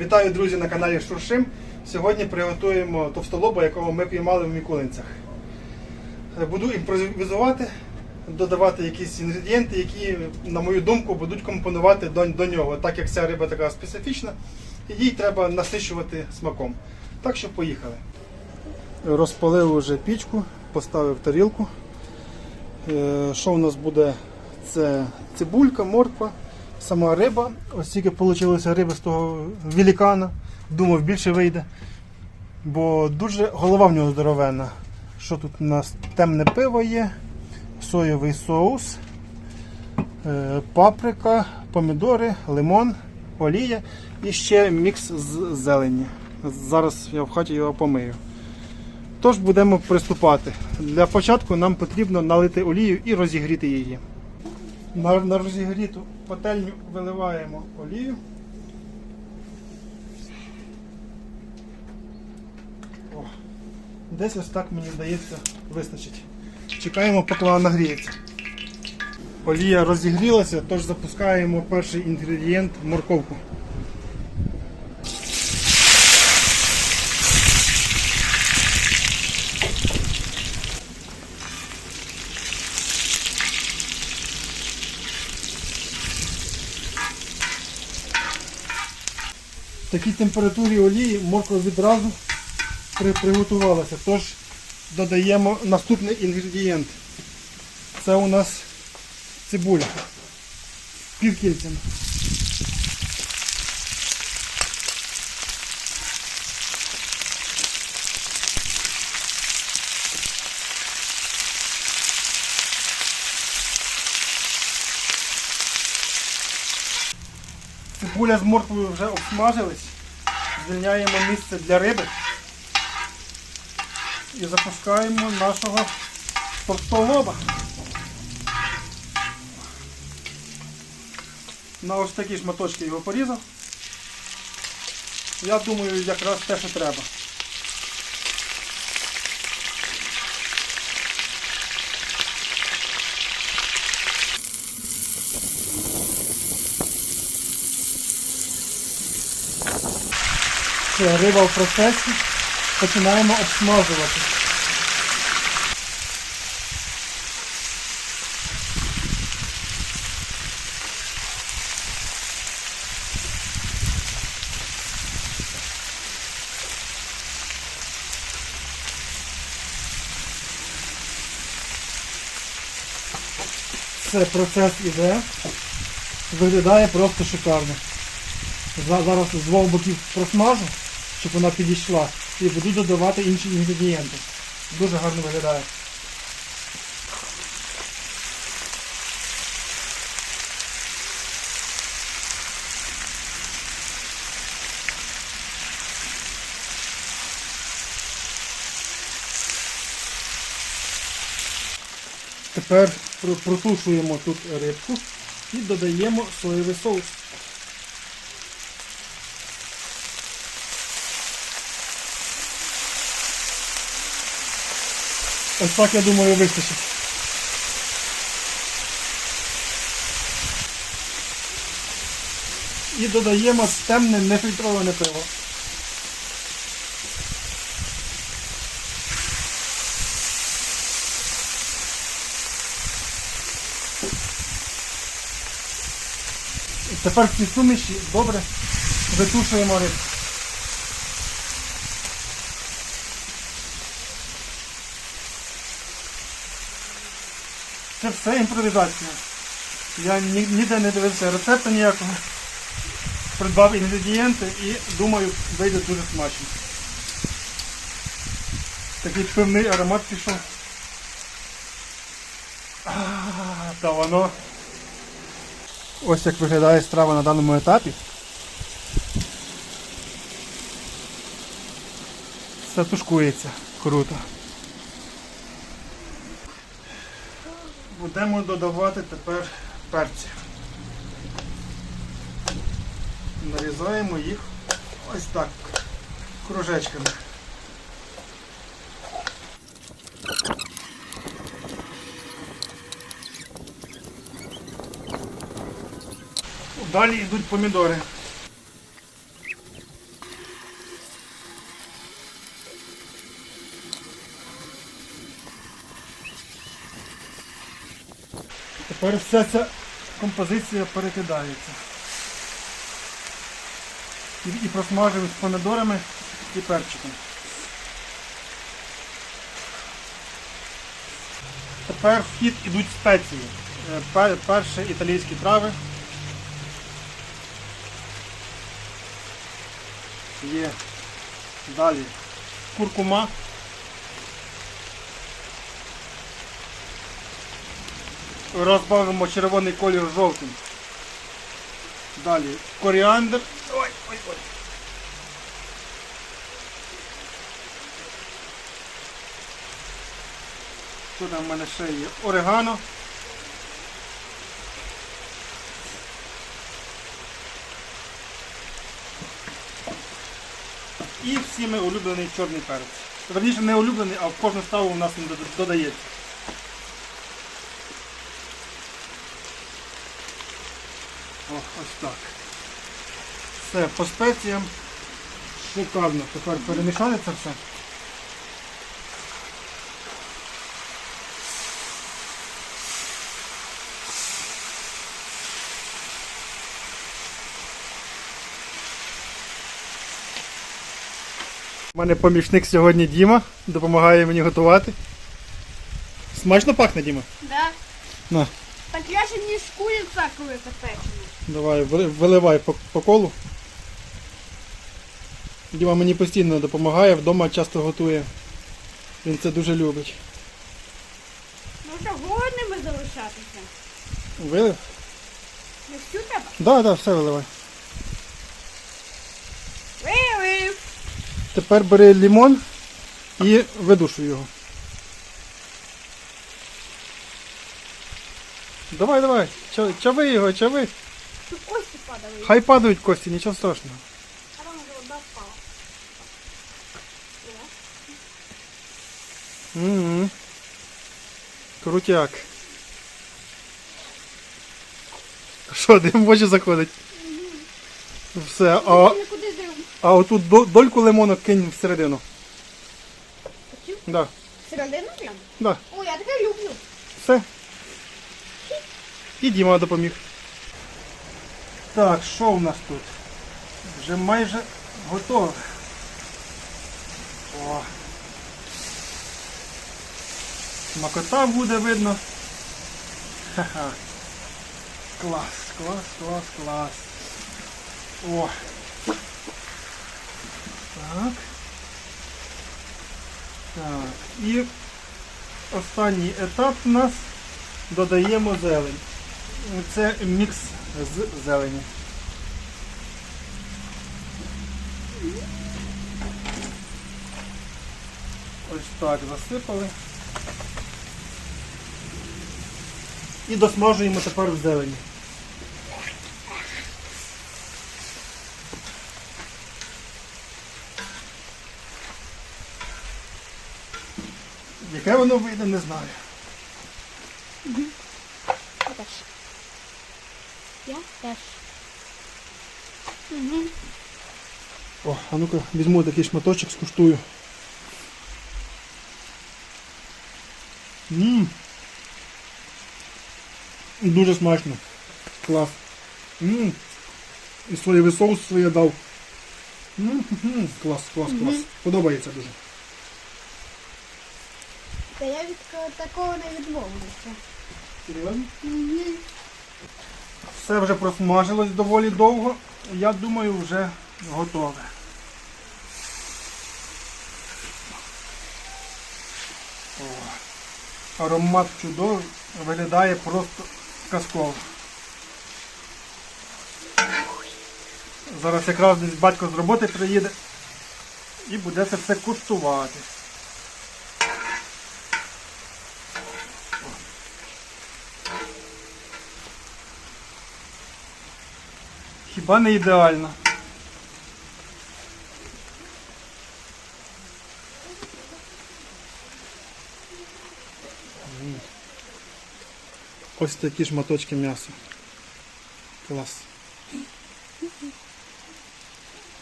Вітаю, друзі, на каналі Шуршим. Сьогодні приготуємо товстолоба, якого ми піймали в Мікулинцях. Е, Буду імпровізувати, додавати якісь інгредієнти, які, на мою думку, будуть компонувати до, до нього, так як ця риба така специфічна, і їй треба насичувати смаком. Так що поїхали. Розпалив вже пічку, поставив тарілку. Е, Що у нас буде? Це цибулька, морква, сама риба. Ось тільки вийшло риби з того великана. Думав, більше вийде. Бо дуже голова в нього здоровенна. Що тут у нас темне пиво є, соєвий соус, е, паприка, помідори, лимон, олія і ще мікс з зелені. Зараз я в хаті його помию. Тож будемо приступати. Для початку нам потрібно налити олію і розігріти її. На, на розігріту пательню виливаємо олію. О, десь ось так мені здається вистачить. Чекаємо, поки вона нагріється. Олія розігрілася, тож запускаємо перший інгредієнт морковку. В такій температурі олії морква відразу приготувалася. Тож додаємо наступний інгредієнт. Це у нас цибуля. Півкільцями. Цибуля з морквою вже обсмажились. Звільняємо місце для риби. І запускаємо нашого товстолоба. На ось такі шматочки його порізав. Я думаю, якраз те, що треба. Риба в процесі. Починаємо обсмажувати. Все, процес іде. Виглядає просто шикарно. Зараз з двох боків просмажу, щоб вона підійшла. І буду додавати інші інгредієнти. Дуже гарно виглядає. Тепер протушуємо тут рибку і додаємо соєвий соус. Ось так, я думаю, вистачить. І додаємо темне нефільтроване пиво. Тепер в цій суміші добре витушуємо рибку. Це імпровізація. Я ні- ніде не дивився рецепту ніякого. Придбав інгредієнти і думаю, вийде дуже смачно. Такий пивний аромат пішов. А, Та воно. Ось як виглядає страва на даному етапі. Все тушкується. Круто. Будемо додавати тепер перці. Нарізаємо їх ось так, кружечками. Далі йдуть помідори. Тепер вся ця композиція перекидається. І, і просмажують помідорами і перчиком. Тепер в хід ідуть спеції. Е, Перші італійські трави. Є далі куркума. Розбавимо червоний колір жовтим. Далі коріандр. Ой, ой, ой. Там в мене ще є? Орегано. І всіми улюблений чорний перець. Верніше не улюблений, а в кожну страву у нас він додається. О, ось так. Все, по спеціям. Шикарно. Тепер перемішали це все. У мене помічник сьогодні Діма, допомагає мені готувати. Смачно пахне, Діма? Да. На, Так я же не с курица какую-то давай, вили- виливай по, по колу. Діма мені постійно допомагає, вдома часто готує. Він це дуже любить. Ну що, голодними залишатися? Вилив? Не всю треба? Так, да, так, да, все виливай. Вилив. Тепер бери лимон і видушуй його. Давай, давай, ча- чави його, чави. Тут кости падали. Хай падають кості, нічого страшного. А там вже одна впала. Угу. Крутяк. Що, дим в очі заходить? Все, а, А... Отут до- дольку лимону кинь всередину. Хотів? Да, Середину прям? да, О, я таке люблю. все. І Діма допоміг. Так, що у нас тут? Вже майже готове. О. Макота буде видно. Ха-ха. Клас, клас, клас, клас. О. Так. Так. І останній етап у нас додаємо зелень. Це мікс з зелені. Ось так засипали. І досмажуємо тепер в зелені. Яке воно вийде, не знаю. Теж. Я теж. Угу. О, а ну-ка візьму такий шматочок, скуштую. Ммм. Дуже смачно. Клас. Ммм. І соєвий соус своє дав. М, мгм. Клас, клас, клас. Подобається дуже. Та я від такого не відмовлюся. Серйозно? Угу. Все вже просмажилось доволі довго. Я думаю, вже готове. О, аромат чудовий, виглядає просто казково. Зараз якраз десь батько з роботи приїде і буде це все куштувати. Хіба не ідеально? Ось такі шматочки м'яса. Клас.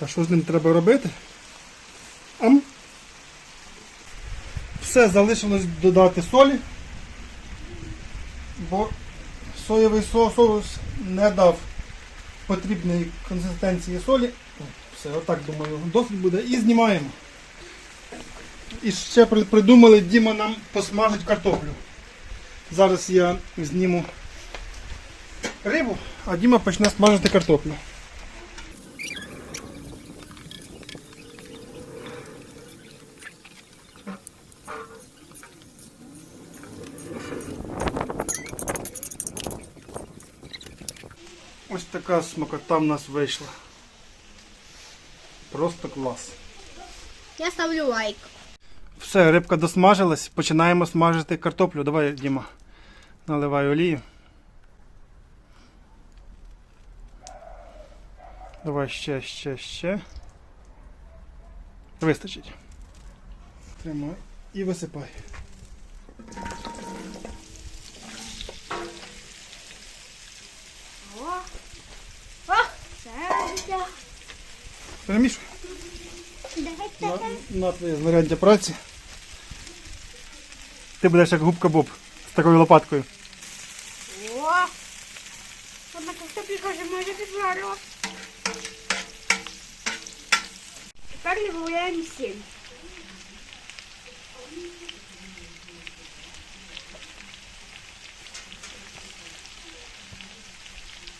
А що з ним треба робити? Ам. Все, залишилось додати солі, бо соєвий соус не дав потрібної консистенції солі. Все, отак думаю, досить буде. І знімаємо. І ще при- придумали Діма нам посмажить картоплю. Зараз я зніму рибу, а Діма почне смажити картоплю. Ось така смакота в нас вийшла. Просто клас. Я ставлю лайк. Все, рибка досмажилась, починаємо смажити картоплю. Давай, Діма, наливай олію. Давай ще, ще, ще. Вистачить. Тримай і висипай. Перемішуй. Дайте. На, на твоє знаряддя праці. Ти будеш як губка Боб з такою лопаткою. О, одна картопелька вже майже піджарила. Тепер додаємо сіль.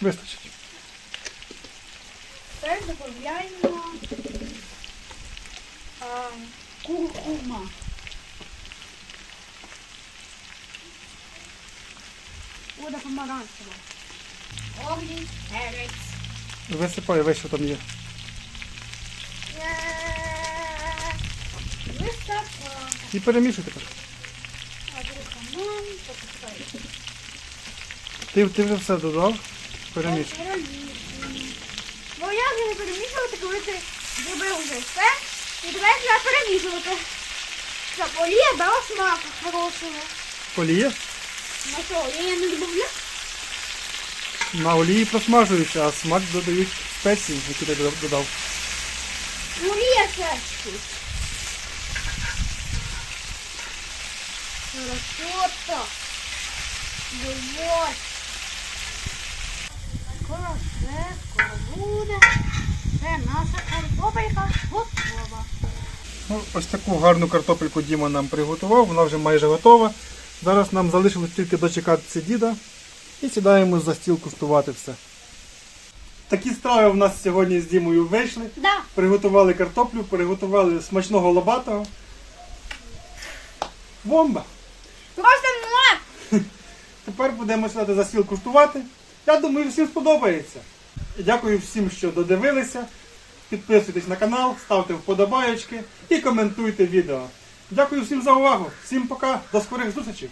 Вистачить. Тепер додаємо куркума. Вода помаранчева. Огній, перець. Висипай весь, що там є. Е, Висока. І перемішуй тепер. Друга. Ти, ти вже все додав. Перемішуй. Бо я вже не перемішувати, коли ти зробив вже все. І тепер треба перемішувати. Щоб олія дала смаку хорошого. Олія. На що, олія не додавлю? На олії просмажуються, а смак додають спеції, які ти додав- додав. Олія це. Хорошо так. Вот. Все, скоро буде. Це наша картопелька готова. Ну, ось таку гарну картопельку Діма нам приготував, вона вже майже готова. Зараз нам залишилось тільки дочекатися діда і сідаємо за стіл куштувати все. Такі страви в нас сьогодні з Дімою вийшли. Да. Приготували картоплю, приготували смачного лобатого. Бомба! Просто! Тепер будемо сідати за стіл куштувати. Я думаю, всім сподобається. Дякую всім, що додивилися. Підписуйтесь на канал, ставте вподобайочки і коментуйте відео. Дякую всім за увагу. Всім пока, до скорих зустрічей!